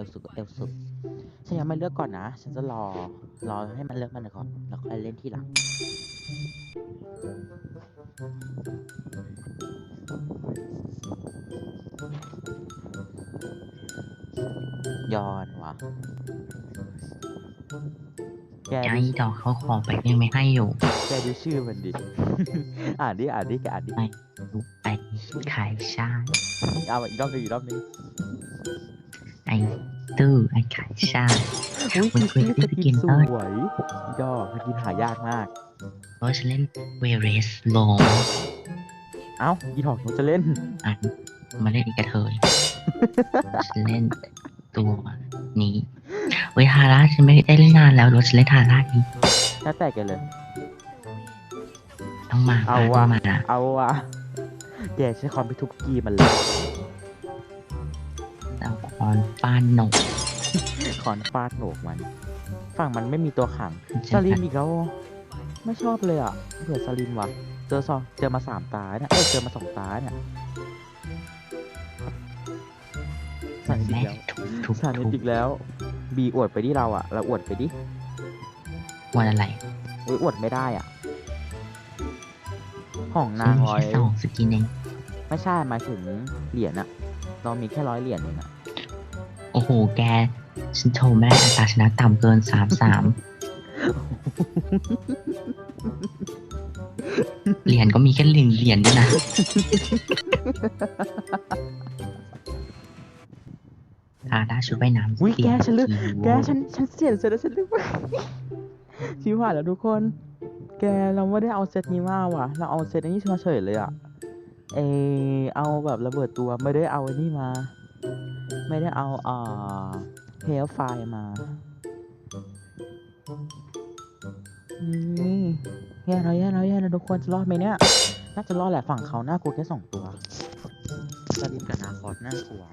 อลสุดก็เอลสุดฉันยังไม่เลือกก่อนนะ ฉันจะรอ รอให้มันเลือกมันก่อน แล้วค่อยเล่นทีหลัง ย้อนวะแกไอ้ดูดอกเขาขอไปยังไม่ให้อยู่ แกดูชื่อมันดิ อ่านดิ อ่านดิ แกอ่านดิลูกไอ้ขายชาติเอามาอีกรอบหนึงอีกรอบหนึง ไอ้ตื้อไอ้ขายชาติอุ้ยมันสคือกิกินนสเอ้ยวยยอดสกินหายากมากเพราะฉันเล่นเวเรสลงเอ้าอีถอกหนูจะเล่นอันมาเล่นอีกกระเทยฉันเล่นตัวนี้เว้ยฮาร่าฉันไม่ได้เล่นนานแล้วรถฉันเล่นฮาร่านี้แล้วแต่แกเลย ต้องมาเอาต้ว่ะองมานะเอาวะแกใช้คอมไปทุบกีมันเลยเอาคอนป้านหนกคอนฟาดโหนกมัน ฝั่งมันไม่มีตัวขังฉัสลิมอีกแล้วไม่ชอบเลยอะเผื่อสลิมว่ะ เจอสองเจอมาสามตาเนี่ยเอ้ยเจอมาสองตาเนี่ยสันนิษแม่อีกแล้วทุบทุบสันนิษทุบอีกแล้ว บีอวดไปที่เราอะเราอวดไปดิวันอะไรอุ้ยอวดไม่ได้อะ ของฉันางมีร้อยแค่สองสกินเองไม่ใช่หมายถึงเหรียญอะเรามีแค่ร้อยเหรียญเองอะ โอ้โห แก ฉันโทรไม่ได้อัตราชนะต่ำเกินสามสาม เหรียญก็มีแค่หนึ่งเหรียญด้วยนะฮาด้าชุดว่ายน้ำอุ้ยเสีแกยฉันลืมคีย์แกเวิร์ดฉันฉันเสียเสร็จแล้วฉันลืมไป ชิวหายแล้วทุกคน แกเราไม่ได้เอาเซตนี้มาว่ะ เราเอาเซตนี้มาเฉยเลยอะเออเอาแบบระเบิดตัวไม่ได้เอาไอ้นี่มา ไม่ได้เอาอ่าเพลไฟมา นี่แย่แล้วแย่แล้วแย่แล้วทุกคนจะรอดไหมเนี่ย น่าจะรอดแหละฝั่งเขาน่ากลัวแค่สองตัวสลิมกับนาคอสน่ากลัว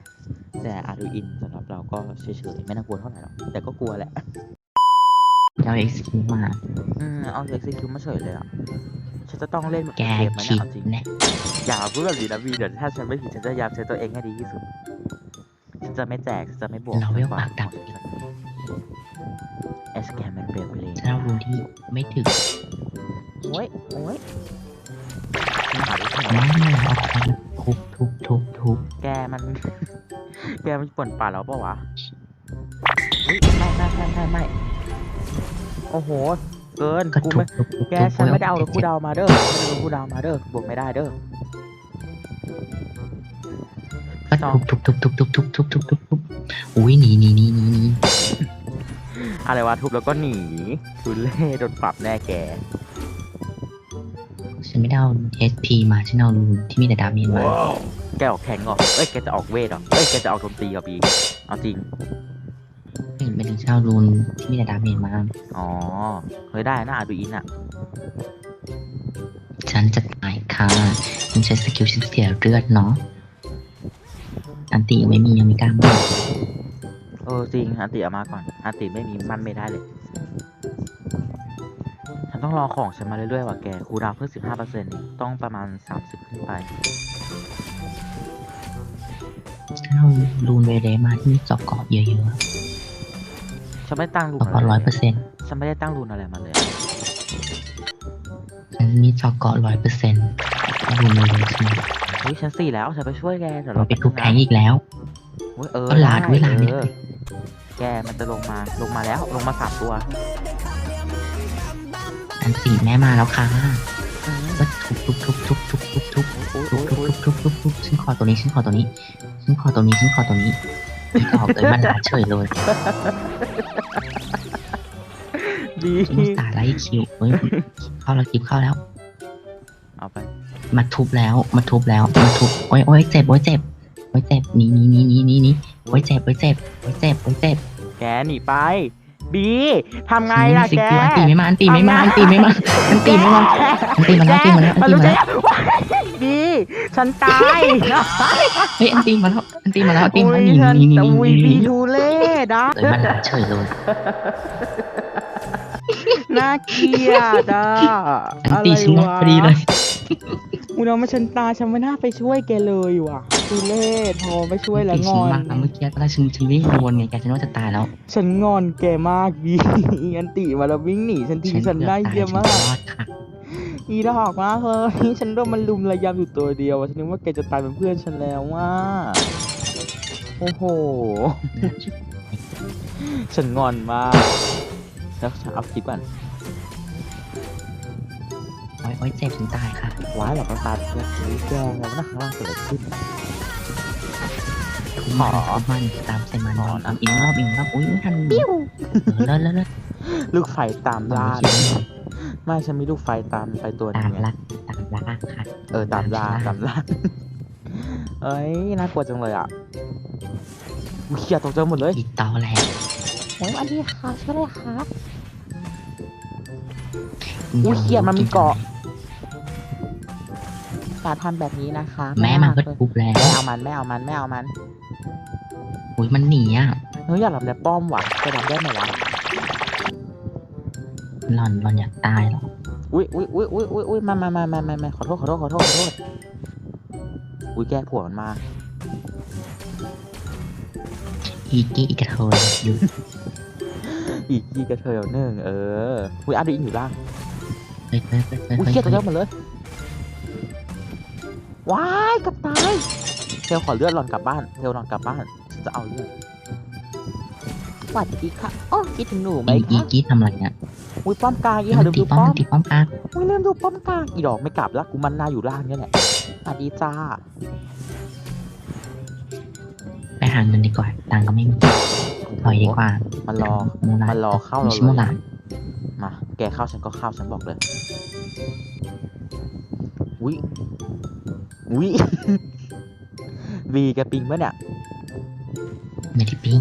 แต่อาดูอินสำหรับเราก็เฉยๆ ไม่น่ากลัวเท่าไหร่หรอก แต่ก็กลัวแหละเราเอ็กซ์คิวมาอืมเอาเอ็กซิคิวมาเฉยเลยอะ ฉันจะต้องเล่นแบบแกเกมไหมคิเนี่ยดเอาจริงแน่อย่าพูดแบบนี้นะวีเดี๋ยวถ้าฉันไม่ผิดฉันจะพยายามใช้ตัวเองให้ดีที่สุดฉัน จะไม่แจกฉันจะไม่บวกเราเวลฉันปากดับ เอสแกมมันเบลเลยถ้าเรารู้ที่ไม่ถึงโอ้ยโอ้ยนี่หาที่ไหนไม่เอาคอนทุบทุบทุบทุบแกมัน แกมันป่นป่าดเราเปล่าวะเฮ้ยไม่ไม่ไม่ไม่ไม่โอ้โห เกินก็กูทุไม่บทุบทุบแกทุบฉันไม่ได้เอารถจ็กูบดาวมาเด้อไม่ได้เอารถกูดาวมาเด้อบวกไม่ได้เด้อ ก็ทุบทุบทุบทุบทุบทุบทุบทุบทุบทุบอุ้ยหนีหนีหนีหนีหนีอะไรวะทุบแล้วก็หนีทุเล่โดนปรับแน่แกฉันไม่ได้เอาเอสพีมาฉันเอาที่มีแต่ดาเมจมาแกออกแข่งเหรอเอ้ยแกจะออกเวทเหรอเอ้ยแกจะออกโจมตีเหรอบีเอาจริงไม่ถึงฉันเอารูนที่มีแต่ดาเมจมาอ๋อเฮ้ยได้นะอาดูอินอะฉันจะตายค่ะฉันใช้สกิลฉันเสียเลือดเนาะ อันติยังไม่มียังไม่กล้ามาเออจริงอันติเอามาก่อนอันติไม่มีมันไม่ได้เลย ฉันต้องรอของฉันมาเรื่อยๆว่ะแกคูลดาวน์เพิ่มสิบห้าเปอร์เซ็นต์ต้องประมาณสามสิบขึ้นไปฉันเอารูนเวเดมาที่มีเจอกเกาะเยอะฉันไม่ตั้งๆรูนเจอกอะไรเกาะร้อยเลเปอร์เซ็นต์ฉันไม่ได้ตั้งรูนอะไรมาเลยอะฉันมีเจอกเกาะร้อยเปอร์เซ็นต์รูนเวเดใช่ไหมเฮ้ยฉันสี่แล้วฉันไปช่วยแกเดี๋ยวเราเราไปทุบแทงอีกแล้วเฮ้ยเออก็ลาดได้เวลาเนี่ยออแกมันจะลงมาลงมาแล้วลงมาสามตัว อันติแม่มาแล้วค่ะอืมก็ทุบทุบทุบทุบทุบทุบทุบโอ้ยทุโอ้บยทุบโอ้ยทุบทุบทุบทุบฉันขอตัวนี้ฉันขอตัวนี้ฉันขอตัวนี้ฉันขอตัวนี้อีดอกเลยมันลาเฉยเลยดีฉันอุตส่าห์ไล่คิวเฮ้ยเข้าแล้วคิวเข้าแล้วเอาไป มาทุบแล้ว มาทุบแล้ว มาทุบ โอ้ยโอ้ยเจ็บ โอ้ยเจ็บ โอ้ยเจ็บหนี่นี่นี่นี่นี่นี่โอ้ยเจ็บ โอ้ยเจ็บ โอ้ยเจ็บ โอ้ยเจ็บแกหนีไป บีทำไงล่ะสิแกคิวอันตีไม่มาอันตีไม่มาอันตีไม่มาอันตีไม่มาอันตีมาแล้วอันตีมาแล้วอันตีมาแล้วบีฉันตายเฮ้ยอันตีมาแล้วอันตีมาแล้วอันตีมาแล้วอุ้ยนี่ฉันนี่นี่อุ้ยนี่บีนี่ทูเล่ดะเลยมันลาเฉยเลยน่าเกลียดอะอันตีฉันอะไรนักพอดีเลยบ อุณเอามาฉันตายฉันไม่น่าไปช่วยแกเลยว่ะดูเล่พอไม่ช่วยแล้วงฉัอน มาเมื่อกี้ตอนแรกฉันฉันวิ่งโดนไงแกฉันว่าจะตายแล้วฉันงอนแกมากดีอันติมาแล้ววิ่งหนีฉันทีฉันได้เยี่ยมฉัมานจะกรอดค่ะอีดอกมากเลยฉันโดนมันลุมระยำอยู่ตัวเดียวอะฉันนึกว่าแกจะตายเป็นเพื่อนฉันแล้วว่าโอ้โห ฉันงอนมากแล้วฉันเอาคลิปก่อนโอ้ยโอ้ยเจ็บฉันตายค่ะ ว้ายหลับน้ำตาเพื่อนอุ๊ยแกแล้วนะข้างล่างเกิดอะไรขึ้นทุกมันทุกมันตามใส่มันขอนะอีกรอบอีกรอบอุ้ยไม่ทันปิ้วเลิศเลิศเลิศลูกไฟตามตามล่าคิดไม่ฉันมีลูกไฟตามไฟตัวหนึตามงไงล่าตามล่าค่ะ เออตามล่าตาตามมล่า ล่าเอ้ยน่ากลัวจังเลยอะอุ๊ยเขียตกใจหมดเลยอีตอแหลโอ้ยอันนี้ค่ะช่วยเลยครับอุ๊ยเหี้ยมันมีเกาะ การทำแบบนี้นะคะแม่มาก็ทุบแล้ว ไม่เอามันไม่เอามันไม่เอามันอุ้ยมันหนีอะเฮ้ยอยากทำในป้อมว่ะจะทำได้ไหมวะหล่อนหล่อนอยากตายเหรออุ้ยอุ้ยอุ้ยอุ้ยอุ้ยอุ้ยมามามามามามาขอโทษขอโทษขอโทษขอโทษอุ้ยแกผัวมันมาอีกี้อีกระเทยอยู่อีกกี่กระเทยเอาหนึ่งเอออุ้ยอาดูอินอยู่ล่างเฮ้ยเฮ้ยเฮ้ยเฮ้ยอุ้ยเฮ้ยเครียดตัวเยอะหมดเลย ว้ายเกับตายเทลขอเลือดหลอนกลับบ้านเทลหลอนกลับบ้านฉันจะเอาเลือดสวัสดีค่ะโอ้คิดถึงหนูไหมอีอีคะกี้ทำอะไรเนี่ยอุ้ยป้อมกลางอีมัค่ะนลืมตีดูป้อมป้อมัมนตีป้อมกลางอุ้ยลืมดูป้อมกลางอีดอกไม่กลับแล้วกูมันหนาอยู่ล่างเนี่ยแหละสวัสดีจ้าไปหาเงินดีกว่าตังค์ก็ไม่มีถอยดีกว่ามันรอ มูลามันรอเข้าไม่เราใช่เลมูลายมา แกเข้าฉันก็เข้าฉันบอกเลย อุ้ย อุ้ยวีแกปิงปะเนี่ยไม่ได้ปิ้ง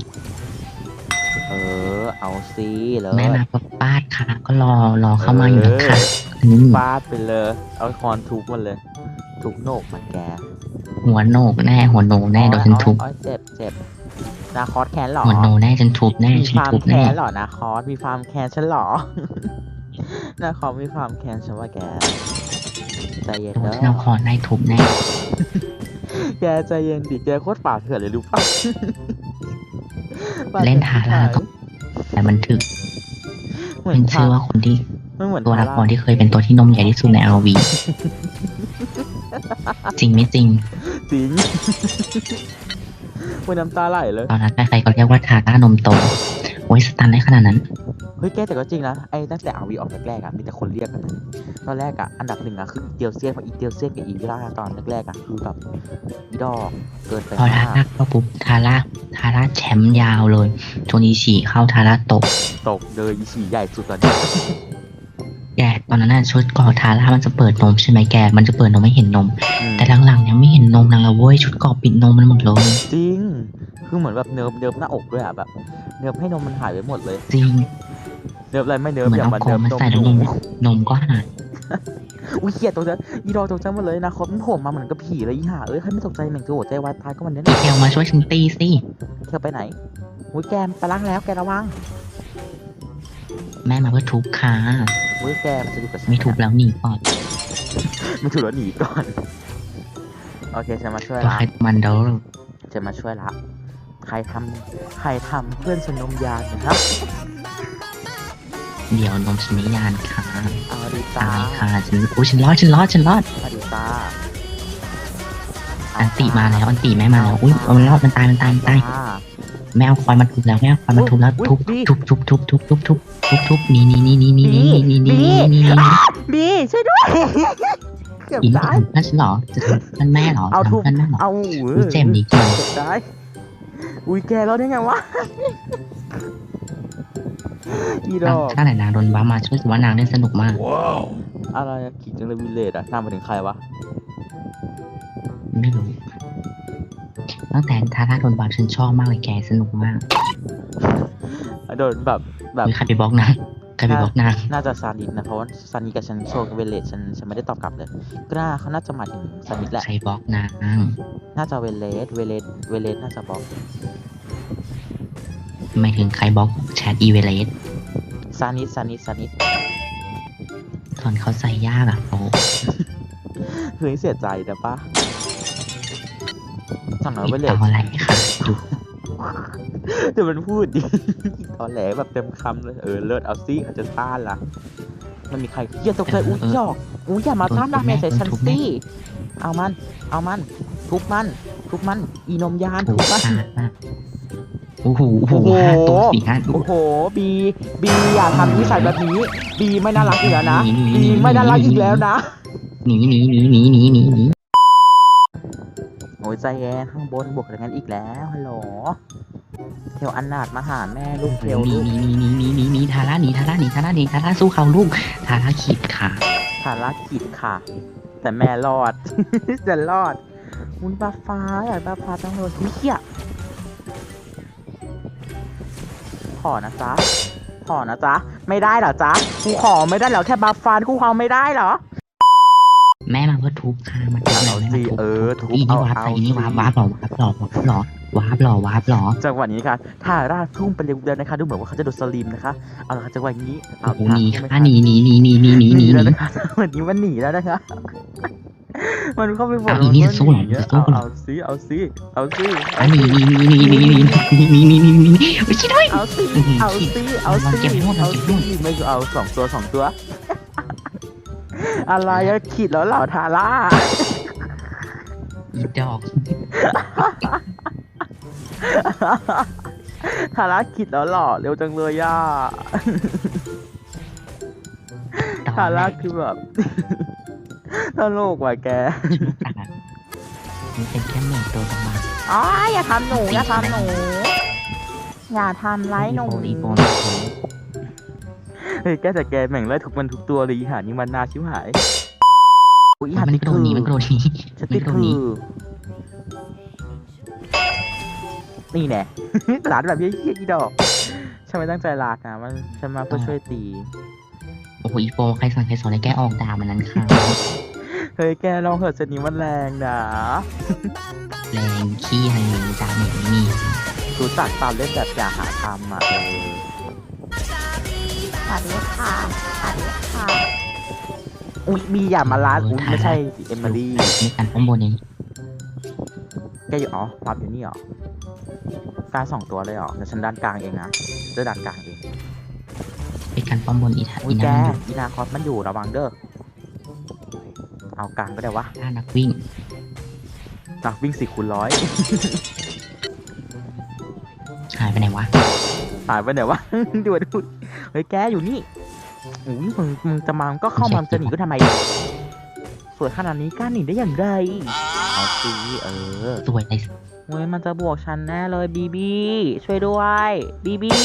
เออ เอาซีเลยแม่มาก็ปาดขาก็รอรอเข้ามาอยู่นะคะอืมฟาดไปเลย เอาคอนทุบมันเลย ทุบโหนกมันแก หัวโหนกแน่หัวโหนกแน่โดนฉันทุบอ๋อเจ็บเจ็บนาคอสแคนเหรอหัวโหนกแน่ฉันทุบแน่มีฉันฟาร์มทุบแคแน่นเหรอนาคอสมีฟาร์มแคนฉันเหรอนาคอสมีฟาร์มแคนฉันว่าแก ใจเย็นโดนเด้ฉันเอาอคอนได้ทุบแน่แกใจเย็นดิแกโคตรป่าเถื่อนเลยรู้ป่ะเล่นทาร่าก็แต่มันถึกเหมือเป็นนชื่อทาว่าคนที่ไม่เหมือนตัวละทาครที่เคยเป็นตัวที่นมใหญ่ที่สุดใน RV จริงไม่จริง จริงเว้ยน้ำตาไหลเลย ตอนนั้นใครๆก็เรียกว่าทาร่านมโตโอ้ยสตันได้ขนาดนั้น เฮ้ยแกแต่ก็จริงนะไอ้ตั้งแต่อาวีออกแรกๆอะมีแต่คนเรียกกันนะตอนแรกอะอันดับหนึ่งอะคืออีเตียวเซียนเพราะอีเตียวเซียนกับอีวิล่าตอนแรกๆอะคือแบบอีดอกเกินไปพอทามากร่าเข้าปุ๊บทาร่าทาร่าแชมป์ยาวเลยโทนีฉี่เข้าทาร่าตกตกเลยอีฉี่ใหญ่สุดตอนนี้แกตอนนั้นน่ะชุดเกอทาร่ามันจะเปิดนมใช่ไหมแกมันจะเปิดนมไม่เห็นนมอืมแต่หลังๆเนี่ยไม่เห็นนมนางละเว้ยชุดเกอปิดนมมันหมดเลยจริงคือเหมือนแบบเนิร์ฟเนิร์ฟหน้าอกด้วยอะแบบเนิร์ฟให้นมมันหายไปหมดเลยจริง เนิร์ฟอะไรไม่เนิร์ฟเหมือนอย่างเอามันโคเนิร์ฟมมาใส่นแล้วมนมหนูนมก็หายอุ้ยเหี้ยตกใจอีดอกตกใจหมดเลยนะคอมันโผล่มาเหมือนกับผีเลยอีห่าเอ้ยใครไม่ตกใจเหม่งจะหัวใจวายตายก็วันนี้อีเทลมาช่วยฉันตีสิเธอไปไหนอุ้ยแกมไปล้างแล้วแกระวังแม่มาเพื่อทุบค่ะอุ้ยแกมันจะอยู่กับฉันไม่ทุบแล้วหนีก่อนไม่ถูกแล้วหนีก่อนโอเคฉันมาช่วยตัวละ ใครมันเด้อจะมาช่วยละ ใครทำใครทำเพื่อนฉันนมยานนะครับ เดี๋ยวนมฉันไม่ยานค่ะเอาดีตาตายค่ะฉันอุ้ยฉันรอดฉันรอดฉันรอดเอาดีตาอันติมาแล้วอันติแม่มาแล้วอุ้ยมันรอดมันตายมันตายมันตายอ่าแม่เอาคอยมาทุบแล้วแม่เอาคอยมาทุบแล้วอุ๊ยทุบอุ๊ยทุบทุบทุบทุบทุบทุบทุบทุบนี่นี่นี่นี่นี่นี่นี่นี่นี่นี่นี่บีช่วยด้วยเกือบอีนี่ตายทำเพื่อนฉันเหรอจะทำเพื่อนแม่เหรอเอาทุบทำเพื่อนแม่เหรอเอาอุ้ยเจ็บดีเกินเจ็บได้อุ้ยแกแล้วได้ไงวะ อีดนางอกถ้าไหนนางโดนบ้ามาช่วยสิว่านางเล่นสนุกมาก อะไรอะขี่จังเลยวิลเลจอะนำมาถึงใครวะ ไม่รู้ ตั้งแต่ทาร่าโดนบ้าฉันชอบมากเลยแกสนุกมาก โดนแบบแบบมีใครไปบล็อกนางใครไปบล็อกนางน่าจะซานิดนะเพราะว่าซานิดกับฉันโชว์กับเวเลตฉันฉันไม่ได้ตอบกลับเลยก็น่าเขาน่าจะหมายถึงซานิดแหละ ใครบล็อกนาง น่าจะเวเลสเวเลสเวเลสน่าจะบอก ไม่ถึงใครบล็อกแชทอีเวเลสซานิดซานิดซานิดตอนเขาใส่ยากอะโอ้เฮ้ยเสียใจนะปะสั่งน้อยอีไปกเลต่ยออะไรค่ะดูเดี๋ยวมันพูดดิตอนแหลแบบเต็มคำเลย เออ เลิศเอาซิอาจจะต้านละมันมีใครอย่าตกใจอุ้ยหยอกอุ้ยอย่ามาต้านดาเมจใส่ฉันสิเอามัน เอามัน ทุบมัน ทุบมัน อีนมยานถูทุกบมันชาร์จมาก โอ้โหโอ้โหโอ้โหห้าตัวสี่ห้าตัว โอ้โหบีบีอย่าทำนิสัยแบบนี้บีไม่น่ารักอีกแล้วนะบีไม่น่ารักอีกแล้วนะหนีหนีหนีหนีหนีหนีหนีโอ้ยใจแย่ข้างบนบวกอะไรกันอีกแล้วฮัลโหลเทวอันนาดมาหาแม่ลูกเทวหนีลูกหนีหนีหนีหนีหนีทาร่าหนีทาร่าหนีทาร่าหนีทาร่าสู้เขาลูกทาร่าขีดขาภารกิจค่ะ แต่แม่รอด จะรอดมุนบาฟ้าอยากบาฟ้าต้องโดนเฮีย อนะจ๊ะขอนะจ๊ะ ไม่ได้เหรอจ๊ะกูขอไม่ได้เหรอแค่บาฟ้ากูขอไม่ได้เหรอ แม่มาเพื่อทุบค่ะมาทุบเอาแม่สิมาทุบเออทุบทุบอีนี่เอาวาร์ปเอาใส่อีนี่สิวาร์ปวาร์ปหรอวาร์ปหรอวาร์ปหรอวาร์ปหรอวาร์ปหรอจังหวะนี้ค่ะทาร่าพุ่งไปเร็วเดินนะคะ ดูเหมือนว่าเขาจะโดนสลิมนะคะ เอาละค่ะจังหวะนี้โอ้เอาโหค่ะหนีพุ่งไปค่ะหนีหนีหนีหนีหนีหนีหหนีนีแล้วหนีนะคะวันนี้มันหนีแล้วนะคะ มันเข้าไปบอกเอาอีนี่จะสู้เหรอมันว่าจะสู้เอาเหรอเอาซิเอาซิเอาซิอะหนีหนีหนีหนีหนีหนีหนีหนีหนีหนีหนีไม่ใช่ด้วยเอาซิอื้อหือเอาซิเอามันซิเก็บให้หมดมันเอาเก็บให้ซิหมดไม่เอาสองตัวสองตัว อะไรอะขีดแล้วเหล่าทาร่าอีดอกทาร่าขีดแล้วหล่อเร็วจังเลยย่าดอกทาร่าคือแบบ ตลกว่ะแกมันเป็นแค่หนึ่งตัวประมาณอ๋ออย่าทำหนูอย่าทำหนู อย่าทำร้ายหนูอีโปอีโปเฮ้ยแกแต่แกแม่งไล่ทุกมันทุกตัวเลยอีหานี่มันนาชิวหายอุ๊ยอีหามันติดกระโดคืดอหนีมันกระโดดหนีฉันมัตินดกระโดดคืหนีอนี่แน่ หลานแบบเยี่ยๆอีดอกฉันไม่ตั้งใจลากนะมันฉันมาเพื่อช่วยตี โอ้โหอีโปใครสั่งใครสอนให้แกออกดามันนั้นค่ะ เฮ้ยแกลองเหอะเซตนี้มันแรงนะแรงขี้อะไรอย่างนี้ดาเมจไม่มีรู้จักตามเล่นแบบอย่าหาทำอะเออสวัสดีค่ะสวัสดีค่ะ อุ๊ยมีอย่ามาล้านอุ๊ยไม่ใช่สิเอมิลี่ในการป้องบนเองแกอยู่อ๋อวาร์ปอยู่นี่เหรอการสองตัวเลยเหรอเดี๋ยวฉันด้านกลางเองนะเด้อด้านกลางเองเป็นการป้องบนอีทาอุ้อียแกนั่นอยู่อีนาคอสมันอยู่ระวังเด้อ เอากลางก็ได้วะถ้านักวิ่ง นักวิ่งสี่คูณร้อยหายไปไหนวะ หายไปไหนวะ ดูดูเฮ้ยแกอยู่นี่อุ้ยมึงมึงจะมามึงก็เข้ามามึงจะหนีก็ทำไมสวยขนาดนี้กล้าหนีได้อย่างไรเอาสิเออสวยเลยเว้ยมันจะบวกฉันแน่เลยบีบีช่วยด้วยบีบี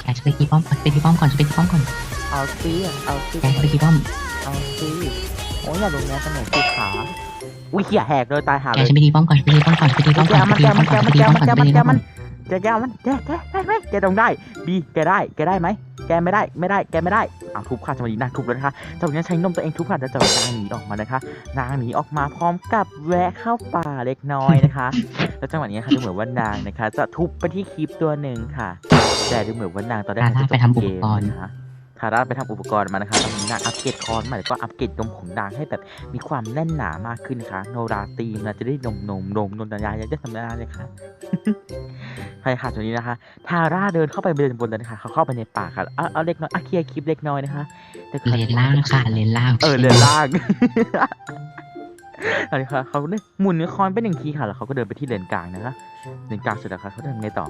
แกจะไปตีป้อมไปตีป้อมก่อนจะไปตีป้อมก่อนเอาสิเอาสิแกจะไปตีป้อมเอาสิ โอ้ยอย่าลงแรงสนุกสิขา อุ้ยเขี่ยแหกเลยตายหาแกเลยจะไปตีป้อมก่อนไปตีป้อมก่อนไปตีป้อมแกก่อนไปมันตีแกป้อมัมนก่แกอนมันไปแกตีมันป้อมแกก่อนมันไปตีแกป้อมแกก่อนแกแกได้ไหมแกแกได้ไหมบีแกได้แกได้ไหมแกไม่ได้ไม่ได้แกไม่ได้เอาทุบค่ะจังหวะนี้นางทุบแล้วนะคะจังหวะนี้ใช้นมตัวเองทุบค่ะแล้วจังหวะนางหนีออกมานะคะ นางหนีออกมาพร้อมกับแวะเข้าป่าเล็กน้อยนะคะ แล้วจังหวะนี้ค่ะดูเหมือนว่านางนะคะ จะทุบไปที่คลิปตัวหนึ่งค่ะ แต่ดูเหมือนว่านางตอนแรกทาร่าจะจบไปทำอุเกปมกรณ์นะคะ ทาร่าไปทำอุปกรณ์มานะคะตอนนี้นางอัปเกรดคอนใหม่แล้วก็อัปเกรดนมของนางให้แบบมีความแน่นหนามากขึ้นนะคะโนราตีมนะจะได้นมนมนมนมนยายจะทำงานเลยค่ะใช่ค่ะตรงนี้นะคะทาร่าเดินเข้าไปเดินบนเลยนะคะเขาเข้าไปในป่าค่ะเอาเอาเล็กน้อยอะเคลียร์คลิปเล็กน้อยนะคะแต่คราวเลนี้นล่างค่ะเลนล่างเออเลนล่าง อันนี้ค่ะเขาเนี่ยหมุนนิ้วคอนไปหนึ่งทีค่ะ แล้วเขาก็เดินไปที่เลนกลางนะคะเลนกลางเสร็จแล้วค่ะเขาเดินไงต่อ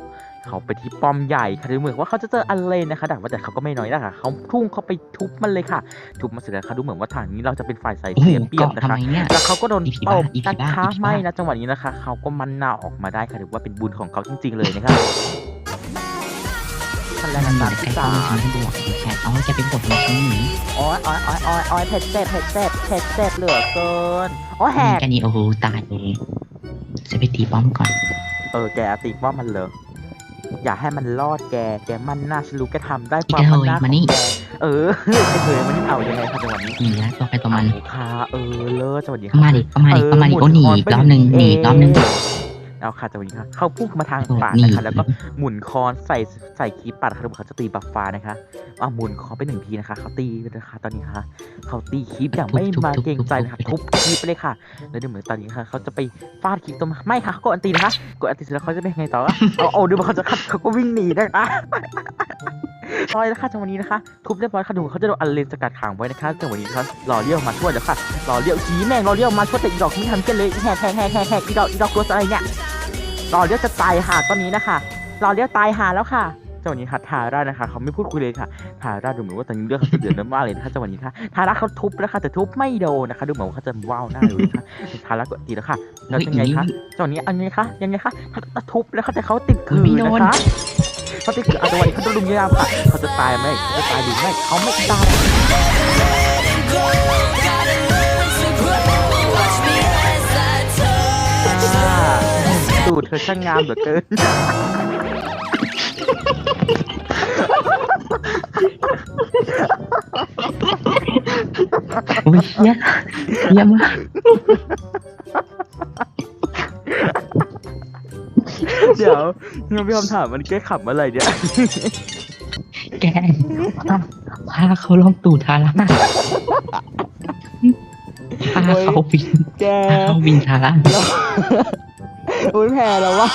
เขาไปที่ป้อมใหญ่ค่ะดูเหมือนว่าเขาจะเจออันเลนนะคะแต่ว่าแต่เขาก็ไม่น้อยนะคะเขาทุ่งเข้าไปทุบมันเลยค่ะ ทุบมันเสร็จแล้วค่ะดูเหมือนว่าทางนี้เราจะเป็นฝ่ายใส่โอ้โหเสียเปรียบเกาะนะทำคะไมเนี่ยแล้วเขาก็โดนอีผีตบ้าบอีผีนะบ้าคะอีผีบ้าไม่นะจังหวะนี้นะคะ เขาก็มันหน้าออกมาได้ค่ะถือว่าเป็นบุญของเขาจริง ๆ เลยนะคะันแล้วนะมันอสามยู่ที่ในใกล้สาป้อมมฉันให้บวกแกเอาให้แกเป็นบทของฉันหนีโอ้ยโอ้ยโอ้ยโอ้ยโอ้ยเผ็ดเจ็บเผ็ดเจ็บเผ็ดเจ็บเหลือเกินอ้ยแหกแกนี่โอ้โหตายเลยจะไปตีป้อมก่อน เออแกตีว่ามันเลยอย่าให้มันรอดแก แกมันน่าฉันรู้แกทำได้คกวามระมันน่าของนี่แกเออไอ้เธอมันนี่เอายังไงคะจังหวะนี้หนีนะตัวใครตัวมันเอาค่ะเออเลิศจังหวะนี้เข้ามาดิเข้ามาดิเข้ามาดิโอ้หนีอีกรอบหนึ่งหนีอีกรอบหนึ่ง เเอาค่ะจังหวะนี้ค่ะเขาพุ่งเข้ามาทางโดดป่าหนีนะคะ แล้วก็หมุนคอนใส่ใส่คีบปัดนะคะทุกคนเขาจะตีบัฟฟ้านะคะอะหมุนคอนไปหนึ่งทีนะคะเขาตีไปนะคะตอนนี้ค่ะเขาตีคีบอย่างไม่มาเกรงใจนะคะทุบคีบไปเลยค่ะ แล้วเดี๋ยวเหมือนตอนนี้ค่ะเขาจะไปฟาดคีบตัวมาไม่ค่ะเขากดอันตีนะคะกดอันตีเสร็จแล้วเขาจะไปยังไงต่อเอาเอาดูมันเขาจะขัดเขาก็วิ่งหนีนะคะร้อยแล้วค่ะจังหวะนี้นะคะ ทุบเรียบร้อยค่ะดูเขาจะโดนอันเลนสกัดขังไว้นะคะจังหวะนี้นะคะรอเลี้ยวมาช่วยแล้วค่ะรอเลี้ยวชี้แม่งรอเลี้ยวมาช่วยแต่อีดอกไม่ทันกันเลยอีแหกแหกแหกแหกแหกอีดอกอีดอกกลัวอะไรเนี่ย รอเลี้ยวจะตายหาตอนนี้นะคะรอเลี้ยวตายหาแล้วค่ะจังหวะนี้ค่ะทาร่านะคะเขาไม่พูดคุยเลยค่ะทาร่าดูเหมือนว่าตอนนี้เรื่องเขาจะเดือดร้อนมากเลยนะคะจังหวะนี้ค่ะทาร่าเขาทุบแล้วค่ะแต่ทุบไม่โดนนะคะดูเหมือนว่าเขาจะว้าวหน้าเลยค่ะทาร่ากดตีแล้วค่ะแล้วยังไงคะจังหวะนี้อันนี้คะยังไงคะทุบแล้วค่ะแต่เขาติดคืนนะคะเขาติดคืออัตวันเขาจะลุมยามค่ะเขาจะตายไหมเขาจะตายหรือไม่เขาไม่ตาย ตูดเธอช่างงามเหลือเกินอุ้ยเฮียเฮียมากเดี๋ยวงั้นพี่คำถามมันแก้ขับอะไรเนี่ยแกต้องพาเขาลองตูดทาร่าพาเขาบินแก พาเขาบินทาร่า อุ้ยแพ้แล้วว่ะ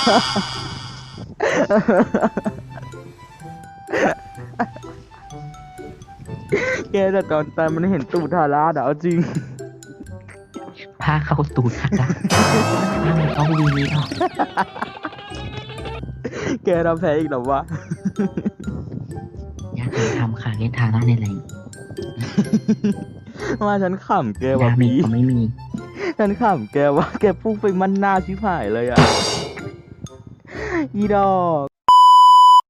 แกแต่ตอนตายมันเห็นตูดทาร่าเดเอาจริงพาเขาตูดทาร่าพาเขาบินนี่หรอกแกเราแพ้อีกแล้ววะยาเคยทำค่ะเล่นทาร่าในแรงว่าฉันขำแกยาว่ะเมบีก็ไม่มี ฉันขำแกว่าแกพุ่งไปมันหน้าชิบหายเลยอะ อีดอก